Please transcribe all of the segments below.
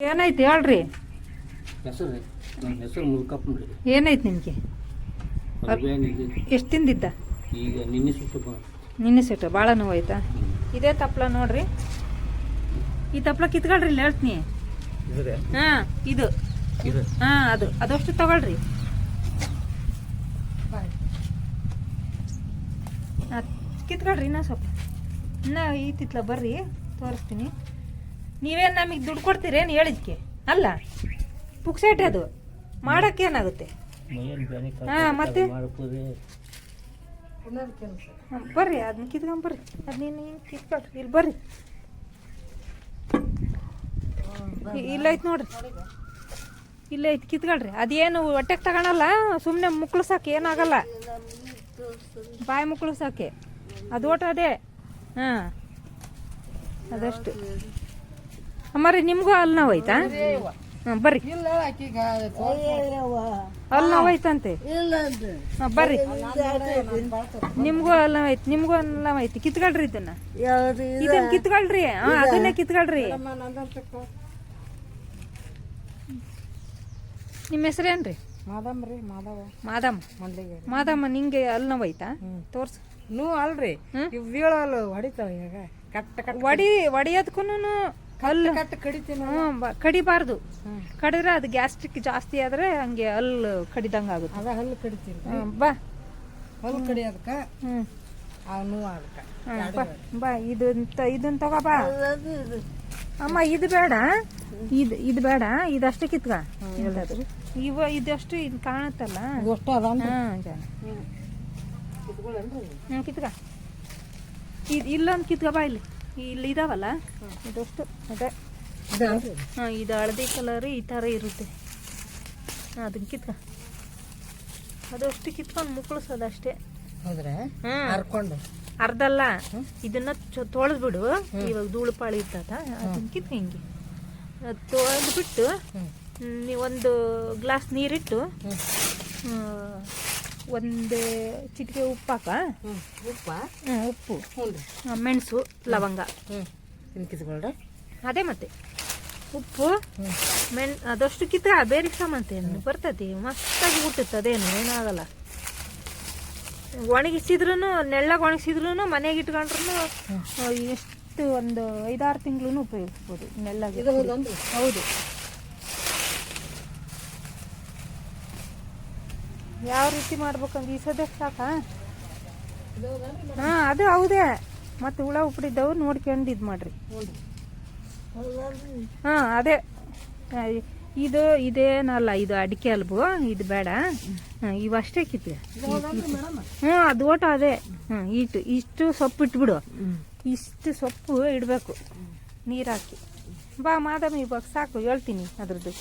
ಏನೈತಿ ಹೇಳ್ರಿ? ಹೆಸರು ರೀ? ನನ್ನ ಹೆಸರು ಮುಲ್ಕಪ್ಪನ್ ರೀ ಏನೈತಿ ನಿಮಗೆ? ಎಷ್ಟು ತಿಂದಿದ್ದ? ಈಗ ನಿನ್ನೆ ಸುಟ್ಟು ನಿನ್ನೆ ಸಿಟ್ಟು ಭಾಳ ನೋವಾಯ್ತಾ? ಇದೇ ತಪ್ಲ ನೋಡ್ರಿ. ಈ ತಪ್ಲ ಕಿತ್ಕೊಳ್ರಿ ಇಲ್ಲಿ ಹೇಳ್ತೀನಿ. ಹಾಂ ಇದು. ಹಾ ಅದು. ಅದಷ್ಟು ತಗೊಳ್ರಿ. ಕಿತ್ಕೊಳ್ರಿ ಇನ್ನೂ ಸ್ವಲ್ಪ. ಇನ್ನ ಈ ತಿತ್ಲ ಬರ್ರಿ ತೋರಿಸ್ತೀನಿ. ನೀವೇನು ನಮಗೆ ದುಡ್ಡು ಕೊಡ್ತೀರೇನು ಹೇಳಿದ್ಕೆ? ಅಲ್ಲ. ಪುಕ್ಸೇಟ್ ಅದು. ಮಾಡಕ್ಕೆ ಏನಾಗುತ್ತೆ? ಮೈಯಲ್ಲಿ ಹಾ, ಮತ್ತೆ? ಬರ್ರಿ ಅದನ್ನ ಕಿತ್ಕೊಂಬರ್ರಿ ಅದು ಅದ್ ನೀನು ಕಿತ್ಕೊಳ್ರಿ ಇಲ್ಲಿ ಬರ್ರಿ. ಇಲ್ಲೈತೆ ನೋಡ್ರಿ. ಇಲ್ಲೈತೆ ಕಿತ್ಕೊಳ್ರಿ. ಅದೇನು ಹೊಟ್ಟೆಗೆ ತಗೊಳಲ್ಲ ಸುಮ್ಮನೆ ಮುಕ್ಳಿಸಾಕೆ ಏನಾಗಲ್ಲ. ಬಾಯಿ ಮುಕ್ಳಿಸಾಕೆ. ಅದು ಓಟ ಅದೇ. ಹಾಂ. ಅದಷ್ಟು. ಅಮ್ಮರಿ ನಿಮಗೂ ಅಲ್ಲಿ ನಾವು ಐತಾ ಹಾಂ ಬರ್ರಿ ಅಲ್ಲಿ ನಾವು ಐತಂತೆ ಹಾಂ ಬರ್ರಿ ನಿಮ್ಗೂ ಎಲ್ಲ ಐತಿ ನಿಮ್ಗೂ ಎಲ್ಲ ಐತಿ ಕಿತ್ಕೊಳ್ರಿ ಇದನ್ನ ಇದನ್ನ ಕಿತ್ಕೊಳ್ರಿ ಹಾ ಅದನ್ನೇ ಕಿತ್ಕೊಳ್ರಿ ನಿಮ್ಮ ಹೆಸರೇನ್ರಿ ಮಾದಮ್ ರೀ ಮಾದವ ಮಾದಮ್ಮ ಮಾದಮ್ಮ ನಿಂಗೆ ಅಲ್ಲಿ ನೋವು ಐತಾ ತೋರ್ಸು ನೂ ಅಲ್ರಿ ಇವ್ ಬೀಳಲ್ಲ ಹೊಡಿತಾವ ಈಗ ಕಟ್ಟ ಕಟ್ ಒಡಿ ಒಡಿಯೋದಕ್ಕೂ ಕಡಿತೀನಿ ಹ್ಞೂ ಬ- ಕಡಿಬಾರ್ದು. ಕಡಿದ್ರೆ ಅದು ಗ್ಯಾಸ್ಟ್ರಿಕ್ ಜಾಸ್ತಿ ಆದ್ರೆ ಹಂಗೆ ಹಲ್ಲು ಕಡಿದಂಗೆ ಆಗುತ್ತೆ. ಅದ ಹಲ್ಲು ಕಡಿತೀನಿ ಹ್ಮ್, ಬಾ. ಹಲ್ಲು ಕಡಿಯೋದಕ್ಕ ಹ್ಞೂ ಆ ನೋವು ಅದಕ್ಕ ಬಾ ಬಾ ಇದನ್ ಇದನ್ನ ತಗೋ ಬಾ. ಅಮ್ಮ ಇದು ಬೇಡ. ಇದು ಇದು ಬೇಡ. ಇದಷ್ಟೇ ಕಿತ್ಕ. ಇವ ಇದಷ್ಟು ಇದು ಕಾಣುತ್ತಲ್ಲ. ಅಷ್ಟು ಅದ ಹಾಂ ಹ್ಞೂ ಕಿತ್ಕ. ಇದು ಇಲ್ಲೊಂದು ಕಿತ್ಕ ಬಾ ಇಲ್ಲಿ. ಇಲ್ಲಿ ಇದಾವಲ್ಲ ಇದಷ್ಟು ಅದೇ. ಹಾಂ ಇದು ಹಳದಿ ಕಲರ್ ಈ ಥರ ಇರುತ್ತೆ. ಹಾಂ ಅದನ್ನ ಕಿತ್ಕ. ಅದಷ್ಟು ಕಿತ್ಕೊಂಡು ಮುಕ್ಕಳಿಸೋದು ಅಷ್ಟೇ. ಹರ್ಕೊಂಡು. ಅರ್ಧಲ್ಲ. ಇದನ್ನ ತೊಳೆದ್ಬಿಡು. ಇವಾಗ ಧೂಳು ಪಾಳಿ ಇರ್ತದ ಅದನ್ನ ಕಿತ್ ಹಿಂಗೆ. ತೊಳೆದು ಬಿಟ್ಟು ನೀವು ಒಂದು ಗ್ಲಾಸ್ ನೀರಿಟ್ಟು ಒಂದು ಚಿಟಿಕೆ ಉಪ್ಪು ಹಾಕ ಹ್ಮ್ ಉಪ್ಪ? ಹ್ಮ್, ಉಪ್ಪು. ಹ್ಞೂ ಮೆಣಸು ಲವಂಗ. ಹ್ಞೂ ತಿನ್ಕಿಸ್ಕೊಳ್ರಿ ಅದೇ ಮತ್ತೆ. ಉಪ್ಪು ಮೆಣ್ ಅದಷ್ಟು ಕಿತ್ತ ಬೇರೆ ಸಾಮಂತೇನು ಬರ್ತೈತಿ. ಮಸ್ತಾಗಿ ಹುಟ್ಟುತ್ತೆ ಅದೇನು? ಏನಾಗಲ್ಲ. ಒಣಗಿಸಿದ್ರು ನೆಳ್ಳಗೆ ಒಣಗಿಸಿದ್ರು ಮನೆಗೆ ಇಟ್ಕೊಂಡ್ರು ಎಷ್ಟು ಒಂದು ಐದಾರು ತಿಂಗಳು ಉಪಯೋಗಿಸ್ಬೋದು ನೆಲ್ಲಾಗ ಹೌದನ್ರಿ ಹೌದು. ಯಾವ ರೀತಿ ಮಾಡ್ಬೇಕಂದ್ರೆ ಈ ಸದ್ಯಕ್ಕೆ ಸಾಕಾ? ಹಾಂ ಅದು ಹೌದೇ. ಮತ್ತೆ ಹುಳ ಉಪ್ಪಿದ್ದವು ನೋಡ್ಕೊಂಡು ಇದು ಮಾಡ್ರಿ. ಹಾಂ ಅದೇ. ಇದು ಇದೇನಲ್ಲ ಇದು ಅಡಿಕೆ ಅಲ್ಬು ಇದು ಬೇಡ. ಇವಷ್ಟೇ ಕಿತ್ತಿ ಹ್ಞೂ ಅದು ಓಟ ಅದೇ. ಹ್ಞೂ ಇಟ್ಟು ಇಷ್ಟು ಸೊಪ್ಪು ಇಟ್ಬಿಡು. ಇಷ್ಟು ಸೊಪ್ಪು ಇಡಬೇಕು. ನೀರು ಹಾಕಿ. ಬಾ ಮಾದಮ್ಮ ಇವಾಗ ಸಾಕು ಹೇಳ್ತೀನಿ ಅದ್ರದ್ದು.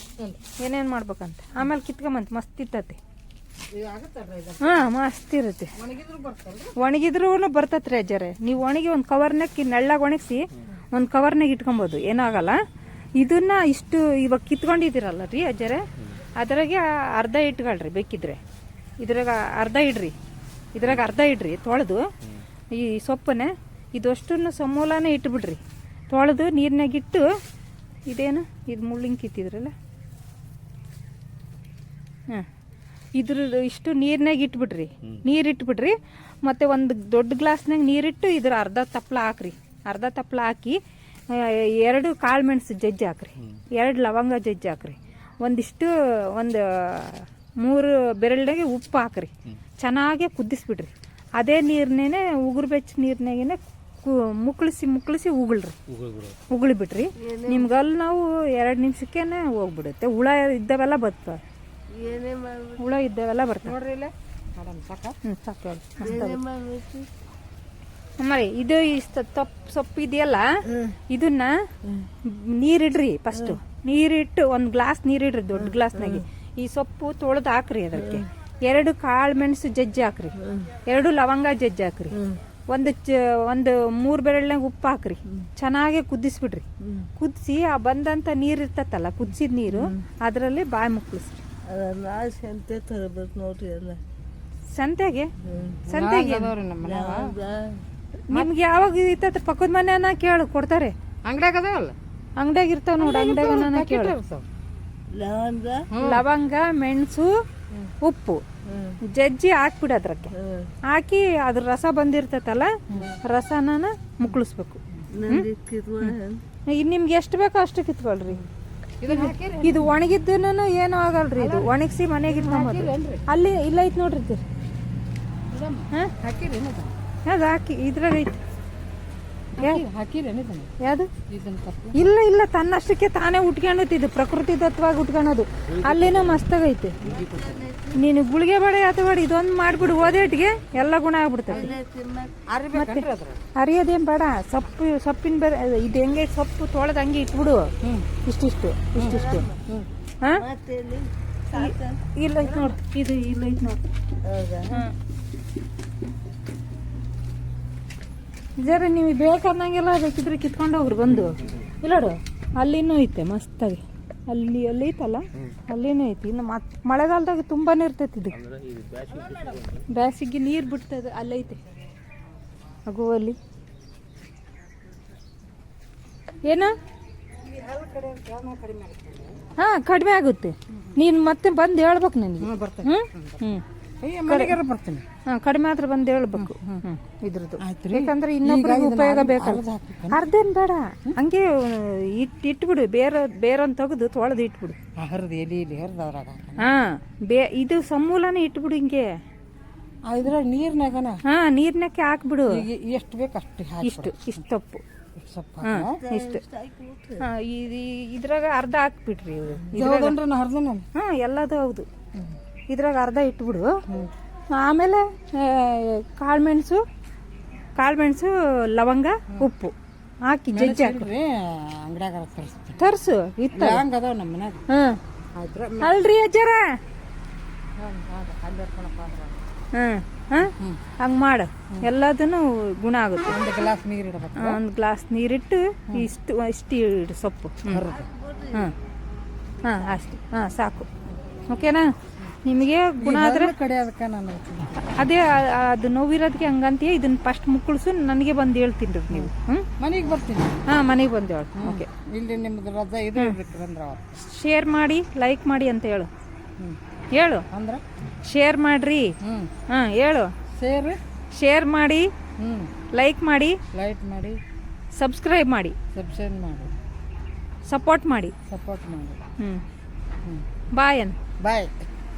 ಏನೇನು ಮಾಡ್ಬೇಕಂತ. ಆಮೇಲೆ ಕಿತ್ಕೊಂಬಂತ ಮಸ್ತ್ ಇತ್ತತಿ ಹಾಂ ಮಸ್ತ್ ಇರುತ್ತೆ. ಒಣಗಿದ್ರು ಬರ್ತತ್ರಿ ಅಜ್ಜಾರೆ ನೀವು ಒಣಗಿ ಒಂದು ಕವರ್ನಾಗ ನೆಳ್ಳಾಗ ಒಣಗಿಸಿ ಒಂದು ಕವರ್ನಾಗ ಇಟ್ಕೊಂಬೋದು. ಏನಾಗಲ್ಲ ಇದನ್ನ ಇಷ್ಟು ಇವಾಗ ಕಿತ್ಕೊಂಡಿದ್ದೀರಲ್ಲ ರೀ ಅಜ್ಜಾರೆ ಅದ್ರಾಗೆ ಅರ್ಧ ಇಟ್ಕೊಳ್ರಿ ಬೇಕಿದ್ರೆ. ಇದ್ರಾಗ ಅರ್ಧ ಇಡ್ರಿ. ಇದ್ರಾಗ ಅರ್ಧ ಇಡ್ರಿ ತೊಳೆದು. ಈ ಸೊಪ್ಪನ್ನ ಇದಷ್ಟನ್ನು ಸಮೂಲನೇ ಇಟ್ಬಿಡ್ರಿ. ತೊಳೆದು ನೀರ್ನಾಗ ಇಟ್ಟು ಇದೇನು? ಇದು ಮುಳ್ಳಿಂಗ್ ಕಿತ್ತಿದ್ರಲ್ಲ? ಹಾಂ ಇದ್ರ ಇಷ್ಟು ನೀರ್ನಾಗ ಇಟ್ಬಿಡ್ರಿ. ನೀರಿಟ್ಬಿಡ್ರಿ ಮತ್ತೆ ಒಂದು ದೊಡ್ಡ ಗ್ಲಾಸ್ನಾಗ ನೀರಿಟ್ಟು ಇದ್ರ ಅರ್ಧ ತಪ್ಲ ಹಾಕ್ರಿ. ಅರ್ಧ ತಪ್ಲ ಹಾಕಿ ಎರಡು ಕಾಳು ಮೆಣಸು ಜಜ್ಜಿ ಹಾಕ್ರಿ. ಎರಡು ಲವಂಗ ಜಜ್ಜಿ ಹಾಕ್ರಿ. ಒಂದಿಷ್ಟು ಒಂದು ಮೂರು ಬೆರಳಿನಾಗೆ ಉಪ್ಪು ಹಾಕ್ರಿ. ಚೆನ್ನಾಗೆ ಕುದಿಸ್ಬಿಡ್ರಿ. ಅದೇ ನೀರ್ನೇನೆ ಉಗುರು ಬೆಚ್ಚ ನೀರ್ನಾಗೇನೆ ಮುಕ್ಕಳಿಸಿ ಮುಕ್ಳಿಸಿ ಮುಕ್ಳಿಸಿ ಉಗುಳ್ರಿ. ಉಗುಳು ಬಿಡೋದು. ಉಗುಳಿ ನಿಮ್ಗಲ್ಲಿ ನಾವು ಎರಡು ನಿಮಿಷಕ್ಕೇನೆ ಹೋಗ್ಬಿಡುತ್ತೆ. ಹುಳ ಇದ್ದವೆಲ್ಲ ಬರ್ತವೆ ಏನೇ ಮಾಡ್ಬೇಕು ಹುಳ ಇದ್ದವೆಲ್ಲ ಬರ್ತವೆ. ನೋಡ್ರಿ ಇಲ್ಲೇ? ಮೇಡಮ್ ಸಾಕ? ಹ್ಞೂ ಸಾಕು ಹೇಳಿ. ಅಮ್ಮರಿ ಇದು ಇಷ್ಟ ತಪ್ಪು ಸೊಪ್ಪು ಇದೆಯಲ್ಲ? ಇದನ್ನ ನೀರಿಡ್ರಿ ಫಸ್ಟ್ ನೀರಿಟ್ಟು ಒಂದು ಗ್ಲಾಸ್ ನೀರಿಡ್ರಿ ದೊಡ್ಡ ಗ್ಲಾಸ್ನಾಗೆ ಈ ಸೊಪ್ಪು ತೊಳೆದು ಹಾಕ್ರಿ ಅದಕ್ಕೆ. ಎರಡು ಕಾಳು ಮೆಣಸು ಜಜ್ಜಿ ಹಾಕ್ರಿ. ಎರಡು ಲವಂಗ ಜಜ್ಜಿ ಹಾಕ್ರಿ. ಒಂದು ಚ ಒಂದು ಮೂರು ಬೆರಳ್ನಾಗ ಉಪ್ಪು ಹಾಕ್ರಿ. ಚೆನ್ನಾಗಿ ಕುದಿಸ್ಬಿಡ್ರಿ. ಕುದಿಸಿ ಆ ಬಂದಂತ ನೀರು ಇರ್ತತ್ತಲ್ಲ ಕುದಿಸಿದ ನೀರು ಅದರಲ್ಲಿ ಬಾಯಿ ಮುಕ್ಕಳಿಸ್ರಿ ಸಂತೆ ತರಬೇಕು ನೋಡ್ರಿ ಎಲ್ಲ. ಸಂತೆಗೆ ಸಂತೆಗೆ ನಿಮ್ಗೆ ಯಾವಾಗ ಇತ್ತ ಪಕ್ಕದ ಮನೆಯನ್ನ ಕೇಳು ಕೊಡ್ತಾರೆ. ಅಂಗಡ್ಯಾಗ ಅದಾವಲ್ಲ? ಅಂಗಡಿಯಾಗ ಇರ್ತಾವ ನೋಡಿ ಅಂಗಡ್ಯಾಗ ನಾನು ಕೇಳು. ಲವಂಗ. ಮೆಣಸು ಉಪ್ಪು. ಜಜ್ಜಿ ಹಾಕ್ಬಿಡು ಅದ್ರಕ್ಕೆ. ಹಾಕಿ ಅದ್ರ ರಸ ಬಂದಿರ್ತೈತಲ್ಲ ರಸನ ಮುಕ್ಕಳಿಸ್ಬೇಕು ಈಗ ನಿಮ್ಗೆ ಎಷ್ಟು ಬೇಕೋ ಅಷ್ಟು ಕಿತ್ಕೊಳ್ರಿ. ಇದು ಒಣಗಿದ್ದನು ಏನು ಆಗಲ್ರಿ ಇದು. ಒಣಗಿಸಿ ಮನೆಗೆ ಇಟ್ಕೊಂಬೋದು ಅಲ್ಲಿ ಇಲ್ಲ ಐತ್ ನೋಡ್ರಿ ಹಾಂ? ಹಾಕಿ ಇದ್ರಾಗ ಐತಿ. ಯಾವುದು? ಇಲ್ಲ ಇಲ್ಲ ತನ್ನಷ್ಟಕ್ಕೆ ತಾನೇ ಉಟ್ಕೊಂಡೈತಿ ಇದು. ಪ್ರಕೃತಿ ದತ್ತವಾಗಿ ಉಟ್ಕೊಳೋದು ಅಲ್ಲಿನ ಮಸ್ತಾಗೈತೆ. ನೀನು ಗುಳಿಗೆ ಬಡೆ ಅಥವಾ ಇದೊಂದು ಮಾಡ್ಬಿಡು. ಓದೇಟ್ಗೆ ಎಲ್ಲ ಗುಣ ಆಗ್ಬಿಡ್ತೈತಿ ಅರಿಯೋದೇನ್ ಬೇಡ. ಸೊಪ್ಪು ಸೊಪ್ಪಿನ ಬೇರೆ ಇದು ಹೆಂಗೆ ಸೊಪ್ಪು ತೊಳೆದು ಹಂಗೆ ಇಟ್ಬಿಡು. ಇಷ್ಟಿಷ್ಟು ಇಷ್ಟಿಷ್ಟು. ಹಾ? ಇಲ್ಲ ಐತ್ ನೋಡು. ಇದು ಇಲ್ಲ ಐತ್ ನೋಡು. ಜರ ನೀವು ಬೇಕಂದಂಗೆಲ್ಲ ಬೇಕಿದ್ರೆ ಕಿತ್ಕೊಂಡು ಹೋಗ್ರಿ ಬಂದು. ಇಲ್ಲೋಡು ಅಲ್ಲಿನೂ ಐತೆ ಮಸ್ತಾಗಿ. ಅಲ್ಲಿ ಅಲ್ಲಿ ಐತಲ್ಲ? ಅಲ್ಲಿನೂ ಐತಿ. ಇನ್ನು ಮತ್ ಮಳೆಗಾಲದಾಗ ತುಂಬಾ ಇರ್ತೈತಿ ಇದು. ಬ್ಯಾಸಿಗೆ ನೀರು ಬಿಡ್ತದೆ ಅಲ್ಲೈತೆ ಅಗೋ ಅಲ್ಲಿ. ಏನ? ಹಾ ಕಡಿಮೆ ಆಗುತ್ತೆ. ನೀನು ಮತ್ತೆ ಬಂದು ಹೇಳ್ಬೇಕು ನನಗೆ. ಹ್ಞೂ ಬರ್ತೇನೆ. ಬರ್ತೀನಿ. ಹಾ ಕಡಿಮೆ ಆದ್ರೆ ಬಂದು ಹೇಳ್ಬೇಕು. ಇದ್ರದ್ದು. ಯಾಕಂದ್ರೆ ಇನ್ನೊಬ್ಬರಿಗೆ ಉಪಯೋಗ ಬೇಕಲ್ಲ? ಅರ್ಧೇನ್ ಬೇಡ. ಹಂಗೆ ಇಟ್ ಇಟ್ಬಿಡು. ಬೇರೆ ಬೇರೊಂದು ತೆಗೆದು ತೊಳೆದು ಇಟ್ಬಿಡು. ಹರಿದು ಎಲಿ ಎಲಿ ಹರಿದು ಅದ್ರಾಗ ಹಾ ಬೇ ಇದು ಸಮೂಲನೇ ಇಟ್ಬಿಡು ಹಿಂಗೆ. ಇದ್ರಾಗ ನೀರ್ನಾಗನ? ಹಾ ನೀರ್ನಕ್ಕೆ ಹಾಕ್ಬಿಡು. ಎಷ್ಟು ಬೇಕು ಅಷ್ಟು ಇಷ್ಟು ಇಷ್ಟು ತಪ್ಪು. ಹಾ ಇಷ್ಟು. ಹಾ ಇದ್ರಾಗ ಅರ್ಧ ಹಾಕ್ಬಿಟ್ರಿ ಹಾ ಎಲ್ಲದು ಹೌದು. ಇದ್ರಾಗ ಅರ್ಧ ಇಟ್ಬಿಡು. ಆಮೇಲೆ ಕಾಳುಮೆಣಸು ಕಾಳುಮೆಣಸು ಲವಂಗ ಉಪ್ಪು ಹಾಕಿ ಜಜ್ಜಿ ಹಾಕಿ. ತರಿಸು ಇತ್ತ ಹಂಗ ಅದಾವ ನಮ್ಮ ಮನ್ಯಾಗ. ಹಾ ಅಲ್ರಿ ಅಜ್ಜರ? ಹಾ? ಹಂಗ್ ಮಾಡು. ಎಲ್ಲದನ್ನು ಗುಣ ಆಗುತ್ತೆ. ಒಂದು ಗ್ಲಾಸ್ ನೀರು ಇಡಬೇಕು. ಒಂದು ಗ್ಲಾಸ್ ನೀರಿಟ್ಟು ಇಷ್ಟು ಇಷ್ಟು ಇಡು ಸೊಪ್ಪು. ಹಾಂ ಹಾಂ ಅಷ್ಟು. ಹಾಂ ಸಾಕು. ಓಕೆನಾ? ನಿಮಗೆ ಗುಣ ಆದ್ರೆ? ಕಡೆ ಅದಕ್ಕೆ ನಾನು ಅದೇ ಅದು ನೋವಿರೋದಕ್ಕೆ ಹಂಗಂತೀಯ ಇದನ್ನ ಫಸ್ಟ್ ಮುಕ್ಕಳಿಸು ನನಗೆ ಬಂದು ಹೇಳ್ತೀನಿ ರೀ ನೀವು. ಹ್ಞೂ ಮನೆಗೆ ಬರ್ತೀನಿ. ಹಾಂ ಮನೆಗೆ ಬಂದು ಹೇಳು. ಓಕೆ ಇಲ್ಲಿ ನಿಮ್ದು ರಜಾ ಇದು ಇರ್ಬೇಕು ಅಂದ್ರೆ ಅವತ್ತು ಶೇರ್ ಮಾಡಿ ಲೈಕ್ ಮಾಡಿ ಅಂತ ಹೇಳು. ಹೇಳು. ಅಂದ್ರೆ? ಶೇರ್ ಮಾಡ್ರಿ. ಹ್ಞೂ ಹಾಂ ಹೇಳು. ಶೇರ್ ಶೇರ್ ಮಾಡಿ ಲೈಕ್ ಮಾಡಿ ಲೈಕ್ ಮಾಡಿ. ಸಬ್ಸ್ಕ್ರೈಬ್ ಮಾಡಿ. ಸಬ್ಸ್ಕ್ರೈಬ್ ಮಾಡಿ. ಸಪೋರ್ಟ್ ಮಾಡಿ. ಸಪೋರ್ಟ್ ಮಾಡಿ. ಹ್ಞೂ ಹ್ಞೂ ಬಾಯ್ ಅನ್. ಬಾಯ್